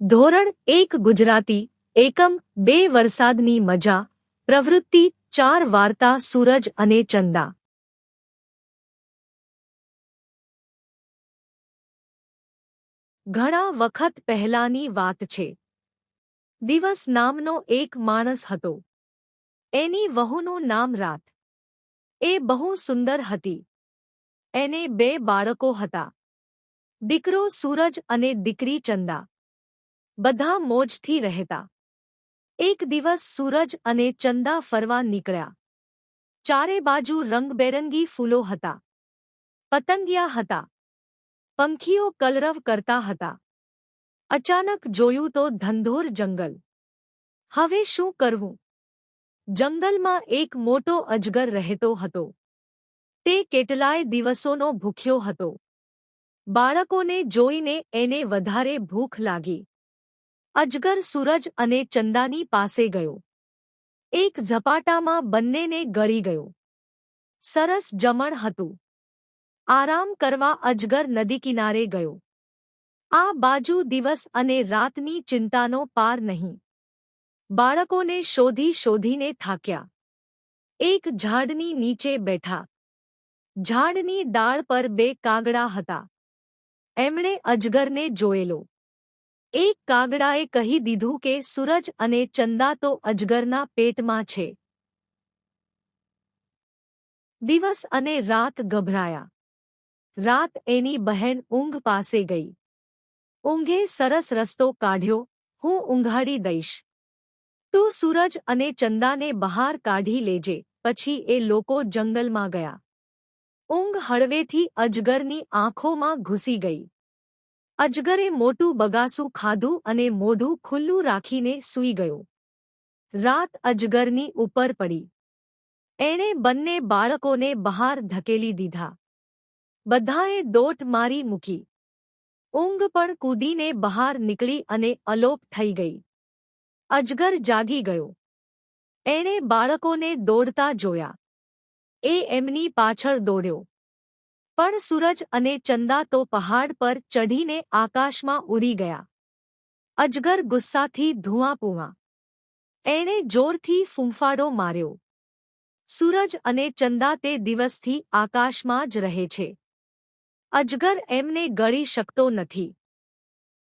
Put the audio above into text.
ધોરણ એક ગુજરાતી, એકમ બે વરસાદની મજા, પ્રવૃત્તિ ચાર વાર્તા સૂરજ અને ચંદા. ઘણા વખત પહેલાની વાત છે. દિવસ નામનો એક માણસ હતો. એની વહુનું નામ રાત. એ બહુ સુંદર હતી. એને બે બાળકો હતા. દીકરો સૂરજ અને દીકરી ચંદા. બધા મોજથી રહેતા. એક દિવસ સૂરજ અને ચંદા ફરવા નીકળ્યા. ચારે બાજુ રંગબેરંગી ફૂલો હતા. પતંગિયા હતા. પંખીઓ કલરવ કરતા હતા. અચાનક જોયું તો ધંધોર જંગલ. હવે શું કરવું? જંગલમાં એક મોટો અજગર રહેતો હતો. તે કેટલાય દિવસોનો ભૂખ્યો હતો. બાળકોને જોઈને એને વધારે ભૂખ લાગી. અજગર સૂરજ અને ચંદાની પાસે ગયો. એક ઝપાટામાં બંનેને ગળી ગયો. સરસ જમણ હતું. આરામ કરવા અજગર નદી કિનારે ગયો. આ બાજુ દિવસ અને રાતની ચિંતાનો પાર નહીં. બાળકોને શોધી શોધીને થાક્યા. એક ઝાડની નીચે બેઠા. ઝાડની ડાળ પર બે કાગડા હતા. એમણે અજગરને જોયેલો. એક કાગડાએ કહી દીધું કે સૂરજ અને ચંદા તો અજગરના પેટમાં છે. દિવસ અને રાત ગભરાયા. રાત એની બહેન ઊંઘ પાસે ગઈ. ઊંઘે સરસ રસ્તો કાઢ્યો, હું ઊંઘાડી દઈશ. તું સૂરજ અને ચંદાને બહાર કાઢી લેજે. પછી એ લોકો જંગલમાં ગયા. ઊંઘ હળવેથી અજગરની આંખોમાં ઘૂસી ગઈ. અજગરે મોટું બગાસું ખાધું અને મોઢું ખુલ્લું રાખીને સૂઈ ગયો. રાત અજગરની ઉપર પડી. એણે બંને બાળકોને બહાર ધકેલી દીધા. બધાએ દોટ મારી મૂકી. ઊંઘ પણ કૂદીને બહાર નીકળી અને અલોપ થઈ ગઈ. અજગર જાગી ગયો. એણે બાળકોને દોડતા જોયા. એ એમની પાછળ દોડ્યો. પણ સૂરજ અને ચંદા તો પહાડ પર ચઢીને આકાશમાં ઉડી ગયા. અજગર ગુસ્સાથી ધુઆપુઆ એણે જોરથી ફૂંફાડો માર્યો. સૂરજ અને ચંદા તે દિવસથી આકાશમાં જ રહે છે. અજગર એમને ગળી શકતો નથી.